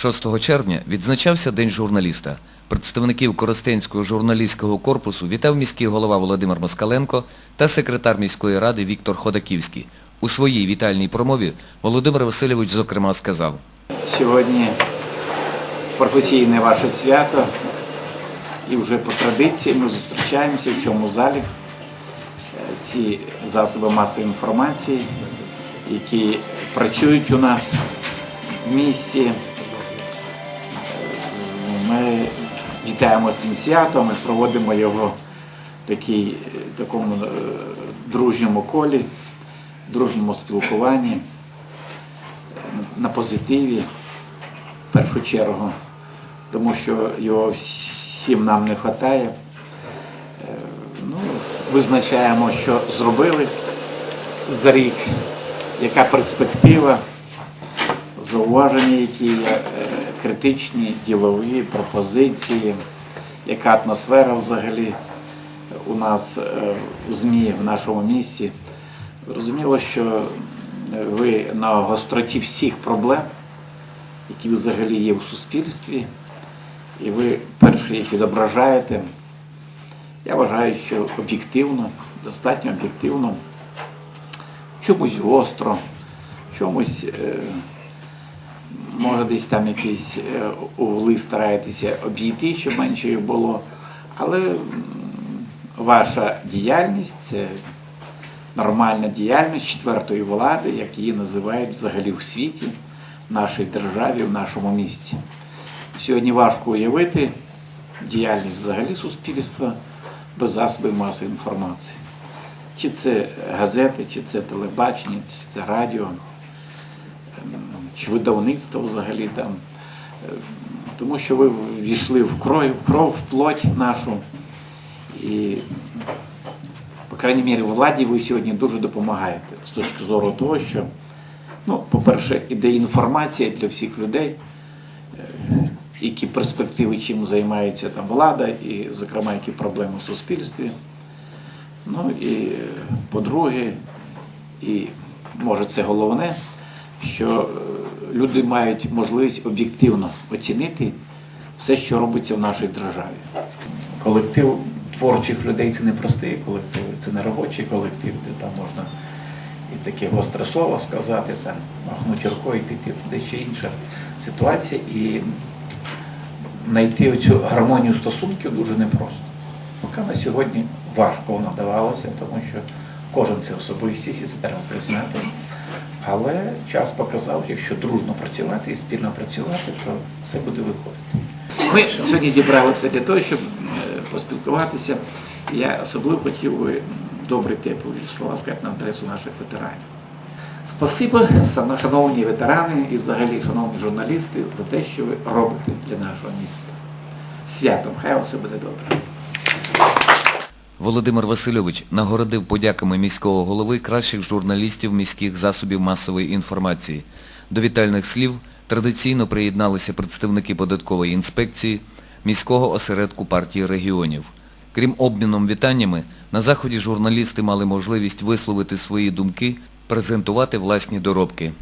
6 червня відзначався День журналіста. Представників Коростенського журналістського корпусу вітав міський голова Володимир Москаленко та секретар міської ради Віктор Ходаківський. У своїй вітальній промові Володимир Васильович зокрема сказав Сьогодні професійне ваше свято. І вже по традиції ми зустрічаємося в цьому залі. Е, Всі засоби масової інформації, які працюють у нас в місті. Е, Ми вітаємо з цим святом, ми проводимо його в е, такому е, дружньому колі, дружньому спілкуванні, е, на позитиві в першу чергу, тому що його всім нам не вистачає. Ну, визначаємо, що зробили за рік, яка перспектива, зауваження, які є, е, критичні, ділові, пропозиції, яка атмосфера взагалі у нас е, у ЗМІ в нашому місті. Зрозуміло, що ви на гостроті всіх проблем, які взагалі є в суспільстві, і ви перші їх відображаєте. Я вважаю, що об'єктивно, достатньо об'єктивно, чомусь гостро, чомусь, е, може, десь там якісь е, угли стараєтеся обійти, щоб менше їх було. Але ваша діяльність це нормальна діяльність четвертої влади, як її називають взагалі в світі, в нашій державі, в нашому місті. Сьогодні важко уявити діяльність взагалі суспільства без засобів масової інформації. Чи це газети, чи це телебачення, чи це радіо, ем, чи видавництво взагалі там. Ем, Тому що ви ввійшли в кров, кров, в плоть нашу. І, по крайній мірі, владі ви сьогодні дуже допомагаєте з точки зору того, що, ну, по-перше, іде інформація для всіх людей, е, які перспективи чим займається там влада, і, зокрема, які проблеми в суспільстві. Ну і е, по-друге, і може це головне, що е, люди мають можливість об'єктивно оцінити все, що робиться в нашій державі. Колектив творчих людей це не простий колектив, це не робочий колектив, де там можна і таке гостре слово сказати, там, махнути рукою, піти туди чи інша ситуація. І знайти цю гармонію стосунків дуже непросто. Поки на сьогодні важко воно давалося, тому що кожен це особистість, і це треба признати. Але час показав, якщо дружно працювати і спільно працювати, то все буде виходити. Ми сьогодні зібралися для того, щоб е, поспілкуватися. Я особливо хотів би добрі теплі слова сказати на адресу наших ветеранів. Спасибо, шановні ветерани і взагалі шановні журналісти, за те, що ви робите для нашого міста. Святом, хай все буде добре. Володимир Васильович нагородив подяками міського голови кращих журналістів міських засобів масової інформації. До вітальних слів традиційно приєдналися представники податкової інспекції, міського осередку партії регіонів. Крім обміном вітаннями, на заході журналісти мали можливість висловити свої думки, презентувати власні доробки.